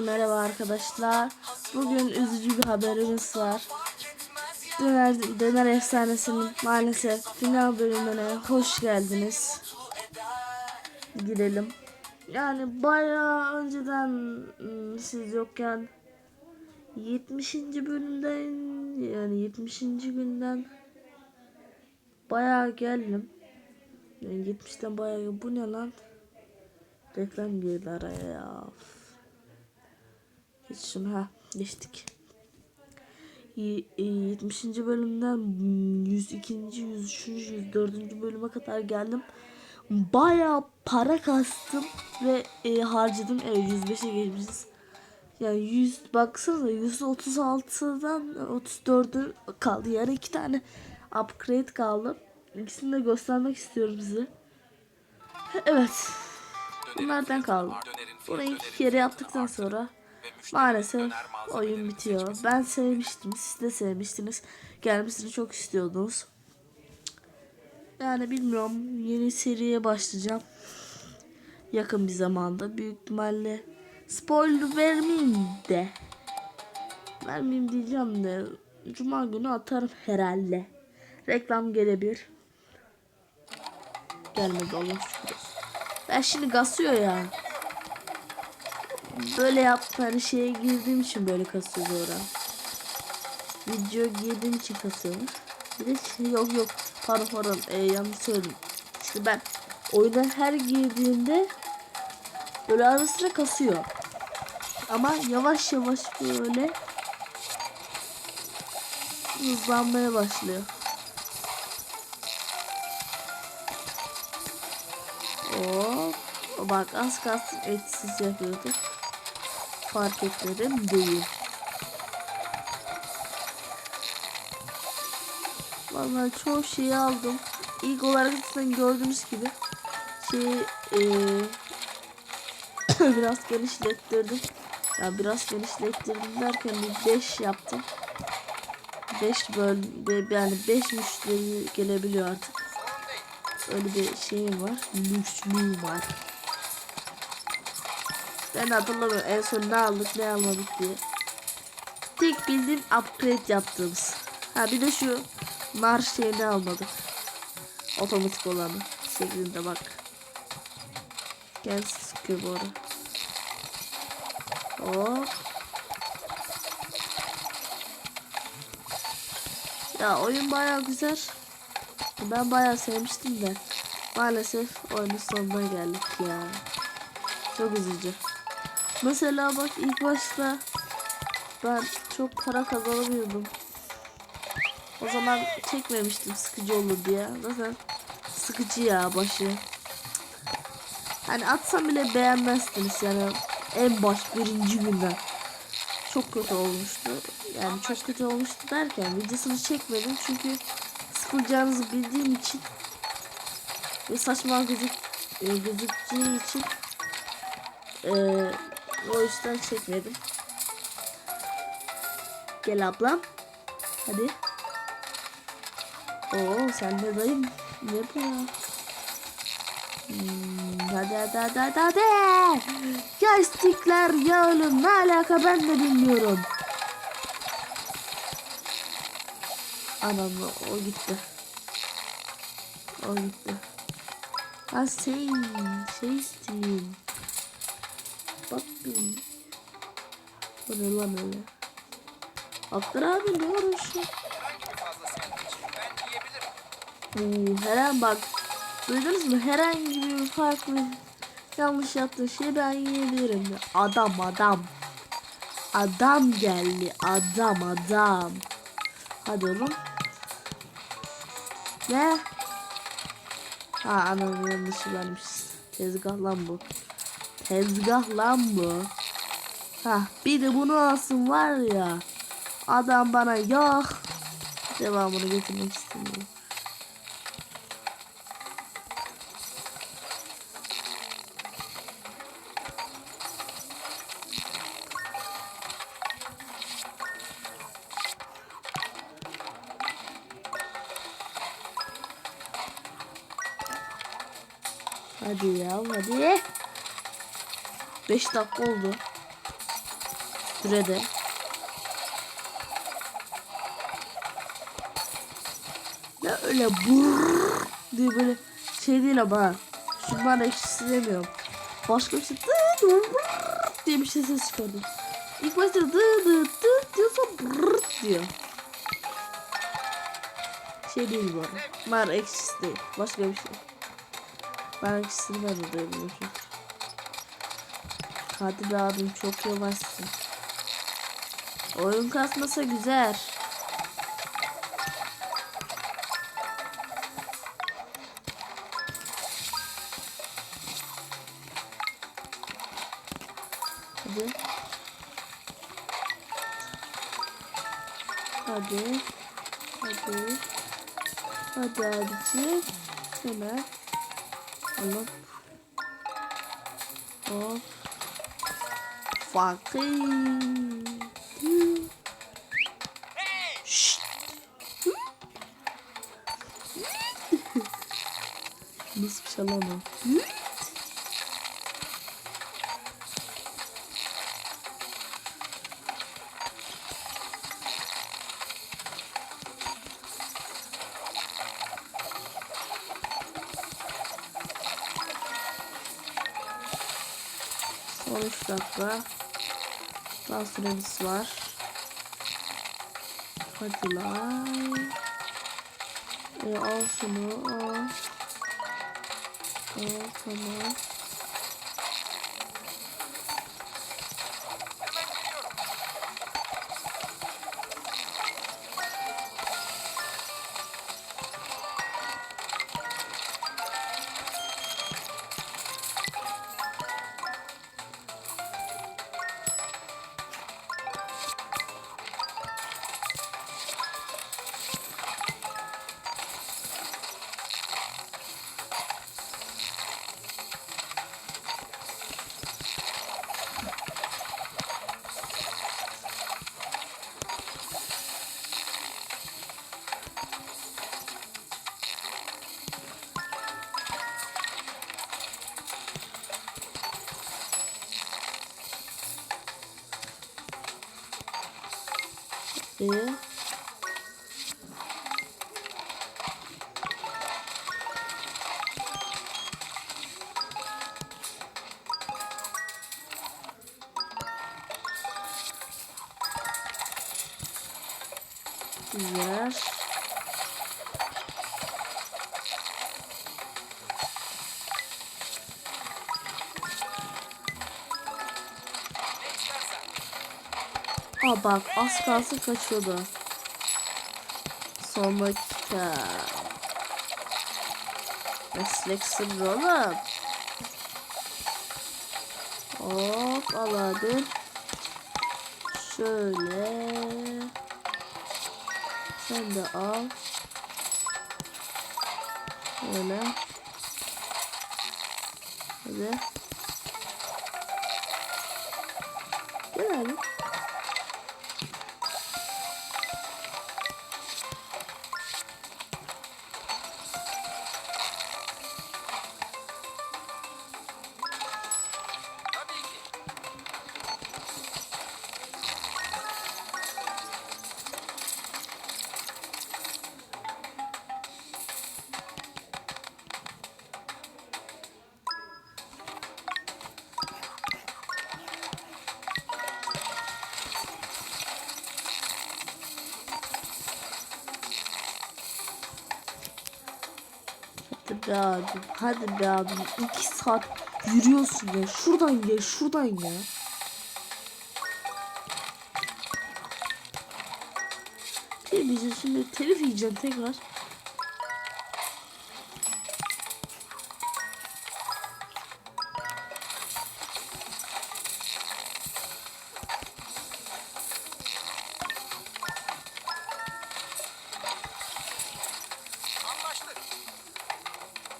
Merhaba arkadaşlar. Bugün üzücü bir haberimiz var. Döner, Döner Efsanesi'nin maalesef final bölümüne hoş geldiniz. Girelim. Yani bayağı önceden ım, siz yokken 70. bölümden yani 70. günden bayağı geldim. Yani 70'ten bayağı bu ne lan? Reklam girdi araya ya. Geç ha geçtik. Y- e, 70. bölümden 102. 103. 104. bölüme kadar geldim. Bayağı para kastım ve e, harcadım. Evet 105'e geçmişiz. Yani 100 baksanıza 136'dan 34'ü kaldı. Yani iki tane upgrade kaldı. İkisini de göstermek istiyorum size. Evet. Bunlardan kaldı. Bunu iki kere yaptıktan sonra maalesef oyun bitiyor. Ben sevmiştim. Siz de sevmiştiniz. Gelmesini çok istiyordunuz. Yani bilmiyorum. Yeni seriye başlayacağım. Yakın bir zamanda. Büyük ihtimalle spoiler vermeyeyim de. Vermeyeyim diyeceğim de. Cuma günü atarım herhalde. Reklam gelebilir. Gelmedi şükür. Ben şimdi gasıyor ya. Böyle yaptı hani şeye girdiğim için böyle kasıyor sonra. Video girdiğim için kasıyormuş. Bir de şey, yok yok pardon pardon e, yanlış söyledim. İşte ben oyuna her girdiğimde böyle ara sıra kasıyor. Ama yavaş yavaş böyle hızlanmaya başlıyor. Hop. Bak az kalsın etsiz yapıyordu. Fark etmedim değil. Vallahi çoğu şeyi aldım. İlk olarak zaten gördüğünüz gibi şeyi eee, biraz genişlettirdim. Ya biraz genişlettirdim derken bir 5 yaptım. 5 böl yani 5 müşteri gelebiliyor artık. Öyle bir şeyim var. Lüksluğum var. Ben hatırlamıyorum en son ne aldık ne almadık diye. Tek bildiğim upgrade yaptığımız. Ha bir de şu nar şeyini almadık. Otomatik olanı. Şeklinde bak. Gel sıkıyor bu ara. Hop. Ya oyun baya güzel. Ben bayağı sevmiştim de maalesef oyunun sonuna geldik ya. Çok üzücü. Mesela bak ilk başta ben çok para kazanamıyordum. O zaman çekmemiştim sıkıcı olur diye. Zaten sıkıcı ya başı. Hani atsam bile beğenmezsiniz yani en baş birinci günden. Çok kötü olmuştu. Yani çok kötü olmuştu derken videosunu çekmedim çünkü sıkılacağınızı bildiğim için ve saçma gözük, e, gözüktüğü için e, o yüzden çekmedim. Gel ablam. Hadi. Oo sen de dayım. Ne bu ya? Hmm, hadi hadi hadi hadi hadi. Ya istikler ya ölüm ne alaka ben de bilmiyorum. Anam o gitti. O gitti. Ha şey, şey isteyeyim. Bak bir. Bu ne lan öyle? Aktar abi ne uğraşıyor? Oo, her an bak. Duydunuz mu? Herhangi bir farklı yanlış yaptığı şey ben yiyebilirim. Adam adam. Adam geldi. Adam adam. Hadi oğlum. Ne? Ha ananın yanlışı vermiş. Tezgah lan bu. Tezgah lan bu. Ha bir de bunu alsın var ya. Adam bana yok. Devamını getirmek istemiyorum. Hadi ya hadi. 5 dakika oldu. sürede. Ne öyle burr diye böyle şey değil ama. Şundan ekşisi demiyorum. Başka bir şey dı dı diye bir şey ses çıkardı. İlk başta dı dı dı diyorsa brrr diyor. Şey değil bu arada. Nar ekşisi değil. Başka bir şey. Ben ekşisini ben de duymuyorum. Hadi be abim çok yavaşsın. Oyun kasmasa güzel. Hadi. Hadi. Hadi. Hadi abicim. Hemen. Allah. Hop. Fucking. Şşt. Nasıl bir şey lan? Daha süremiz var. Hadi lan. E, al şunu al. Al tamam. E, bak az kalsın kaçıyordu. Son dakika. Meslek sırrı oğlum. Hop al hadi. Şöyle. Sen de al. Öyle. Hadi. Be abi. Hadi be abi. İki saat yürüyorsun ya. Şuradan gel. Şuradan ya. Telif yiyeceğim şimdi. Telif yiyeceğim tekrar.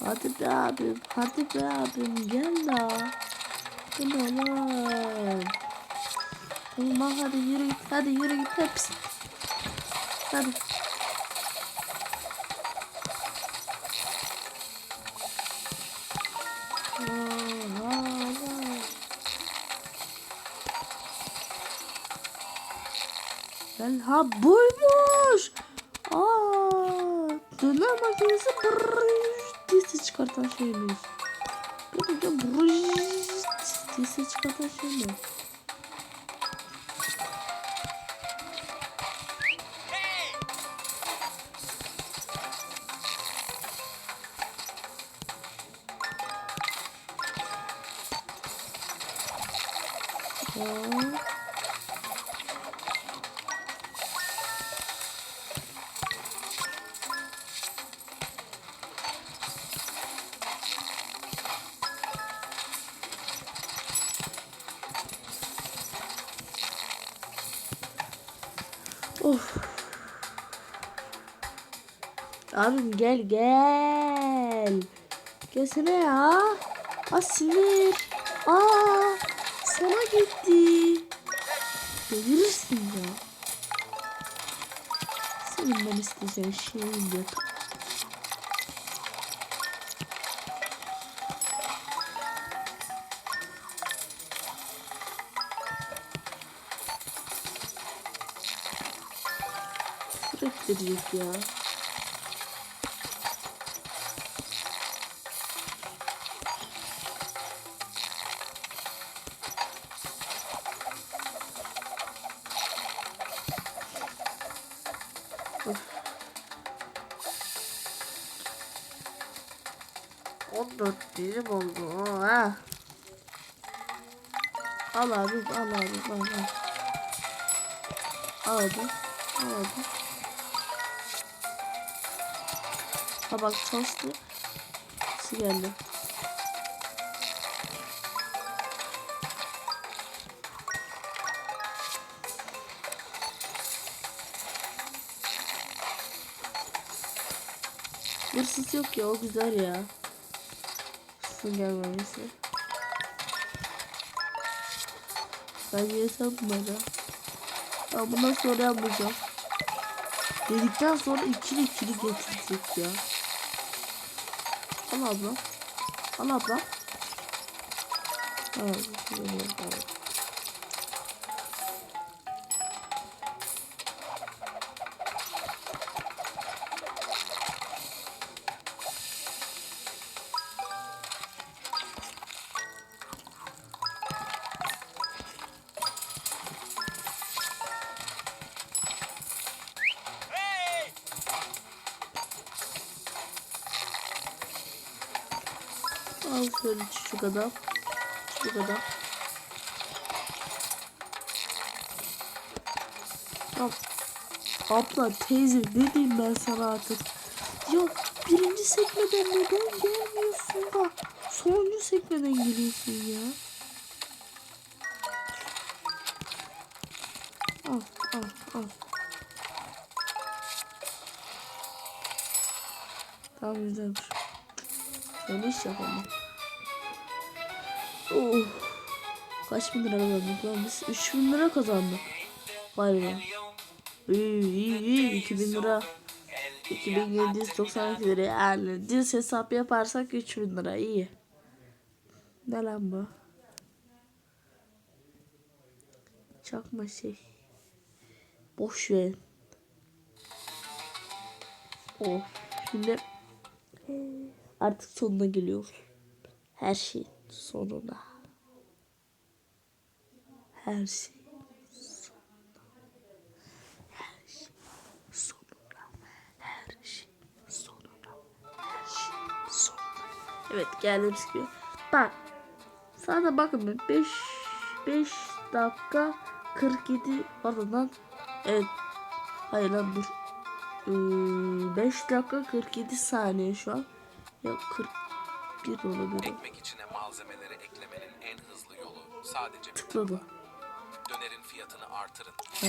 Hadi be abim. Hadi be abim. Gel la. Lan? Tamam hadi yürü git. Hadi yürü git. Hepsi. Hadi. Gel ha buymuş. Aa, döner makinesi brrrr diye ses çıkartan şeymiş. Gerçekten brrrr diye ses çıkartan şey mi? Abim gel gel. Gelsene ya. Ha sinir. Aa sana gitti. Delirirsin ya. Senin ben isteyeceğin şeyin yok. Sürekli ya. 14 dilim oldu ha. Al abi al abi al al. Al abi. Al abi. Ha bak çalıştı. Su geldi. Hırsız yok ya o güzel ya. Su gelmemesi. Ben yesem bunları. Ben bundan sonra yapmayacağım. Dedikten sonra ikili ikili getirecek ya. Al abla. Al abla. Al, al. Al şöyle çocuk adam. Çocuk adam. Tamam. Abla teyze ne diyeyim ben sana artık. Ya birinci sekmeden neden gelmiyorsun da sonuncu sekmeden geliyorsun ya. Al al al. Tamam güzelmiş. Ben iş yapamam. Oh. Kaç bin lira kazandık lan biz? 3 bin lira kazandık. Vay be. İyi iyi iyi. 2000 lira. 2792 lira yani düz hesap yaparsak 3000 lira iyi. Ne lan bu? Çakma şey. Boş ver. Oh. Şimdi artık sonuna geliyor. Her şeyin sonuna. Her şey sonuna. Her şey sonuna. Her şey sonuna. Her şey sonuna. Evet geldim sıkıyor. Bak. Sana bakın 5 5 dakika 47 pardon lan. Evet. Hayır lan dur. 5 dakika 47 saniye şu an. Ya 41 olabilir. Ekmek içine sadece Tıkladı. dönerin fiyatını artırın. Ha.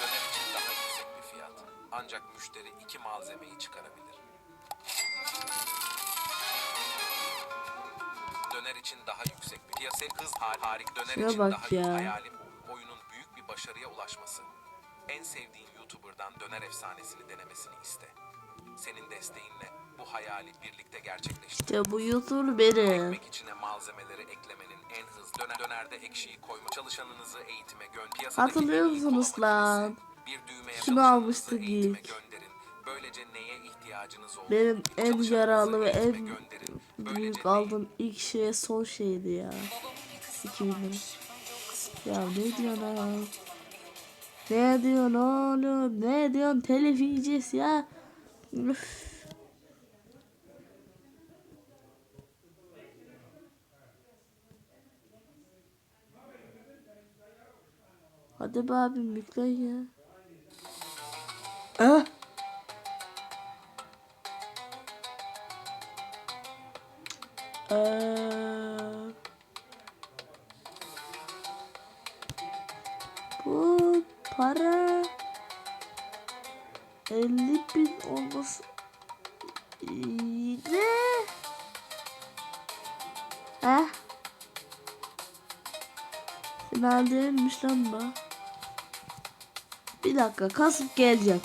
Döner için daha yüksek bir fiyat. Ancak müşteri iki malzemeyi çıkarabilir. Döner için daha yüksek bir piyasa hız har harik döner Şuna için bak daha ya. hayalim oyunun büyük bir başarıya ulaşması. En sevdiğin YouTuber'dan döner efsanesini denemesini iste. Senin desteğinle bu hayali birlikte gerçekleştirdik. İşte bu yutur benim. Ekmek içine malzemeleri eklemenin en hızlı döner dönerde ekşiyi koyma çalışanınızı eğitime gön. Piyasadaki Hatırlıyor musunuz lan? Bir düğmeye Şunu almıştık ilk. gönderin. Böylece neye ihtiyacınız olduğunu Benim en yararlı ve en gönderin. Büyük aldığım ilk şey son şeydi ya. 2000 lira. Ya ne diyorsun oğlum? Ne diyorsun oğlum? Ne diyorsun? Telif yiyeceğiz ya. Üf. Hadi be abim yüklen ya. Ah. Ee, bu para 50 bin olması ne? Heh. Final değilmiş lan bu. Bir dakika kasıp geleceğim.